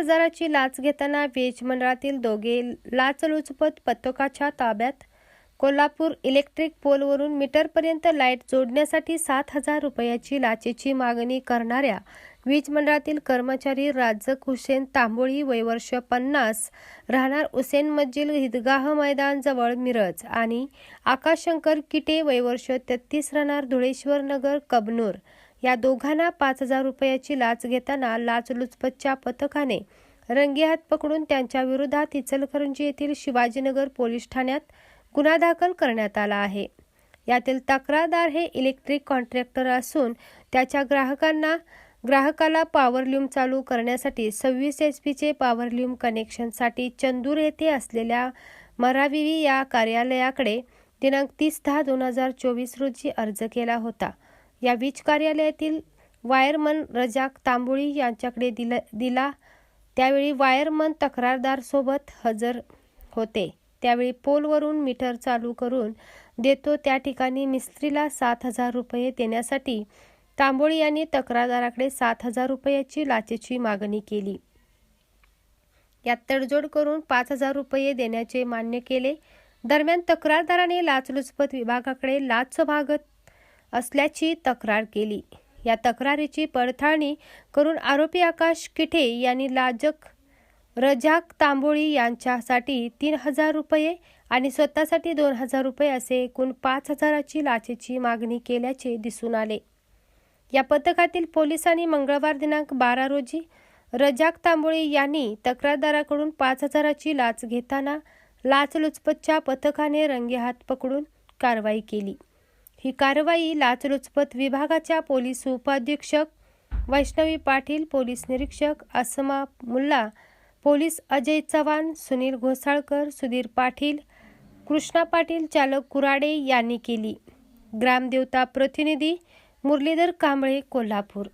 हजाराची लाच घेताना वीज मंडळातील दोघे लाचलुचपत पथकाच्या ताब्यात. कोल्हापूर इलेक्ट्रिक पोलवरून मीटरपर्यंत लाइट जोडण्यासाठी सात हजार रुपयाची लाचेची मागणी करणाऱ्या वीज मंडळातील कर्मचारी राजक हुसेन तांबोळी वयवर्ष पन्नास राहणार हुसेन मज्जिल हिदगाह मैदान जवळ मिरज आणि आकाश शंकर किटे वयवर्ष तेहतीस राहणार धुळेश्वर नगर कबनूर. या दोघांना पाच हजार रुपयाची लाच घेताना लाचलुचपतच्या पथकाने रंगेहात पकडून त्यांच्या विरोधात इचलकरंजी येथील शिवाजीनगर पोलीस ठाण्यात गुन्हा दाखल करण्यात आला आहे. यातील तक्रारदार हे इलेक्ट्रिक कॉन्ट्रॅक्टर असून त्याच्या ग्राहकांना ग्राहकाला पॉवरल्यूम चालू करण्यासाठी सव्वीस एच पीचे पॉवरल्यूम कनेक्शनसाठी चंदूर येथे असलेल्या मराविवी या कार्यालयाकडे दिनांक तीस दहा दोन हजार चोवीस रोजी अर्ज केला होता. या वीज कार्यालयातील वायरमन रजाक तांबोळी यांच्याकडे दिला दिला. त्यावेळी वायरमन तक्रारदारसोबत हजर होते. त्यावेळी पोलवरून मीटर चालू करून देतो त्या ठिकाणी मिस्त्रीला सात हजार रुपये देण्यासाठी तांबोळी यांनी तक्रारदाराकडे सात हजार रुपयाची लाचेची मागणी केली. यात तडजोड करून पाच हजार रुपये देण्याचे मान्य केले. दरम्यान तक्रारदाराने लाचलुचपत विभागाकडे लाच मागत असल्याची तक्रार केली. या तक्रारीची पडताळणी करून आरोपी आकाश किठे यांनी लाजक रजाक तांबोळी यांच्यासाठी तीन हजार रुपये आणि स्वतःसाठी दोन हजार रुपये असे एकूण पाच हजाराची लाचेची मागणी केल्याचे दिसून आले. या पथकातील पोलिसांनी मंगळवार दिनांक बारा रोजी रजाक तांबोळी यांनी तक्रारदाराकडून पाच हजाराची लाच घेताना लाचलुचपतच्या पथकाने रंगेहात पकडून कारवाई केली. ही कारवाई लाचलुचपत विभागाच्या पोलीस उपाधीक्षक वैष्णवी पाटील पोलीस निरीक्षक असमा मुल्ला पोलीस अजय चव्हाण सुनील घोसाळकर सुधीर पाटील कृष्णा पाटील चालक कुराडे यांनी केली. ग्रामदेवता प्रतिनिधी मुरलीधर कांबळे कोल्हापूर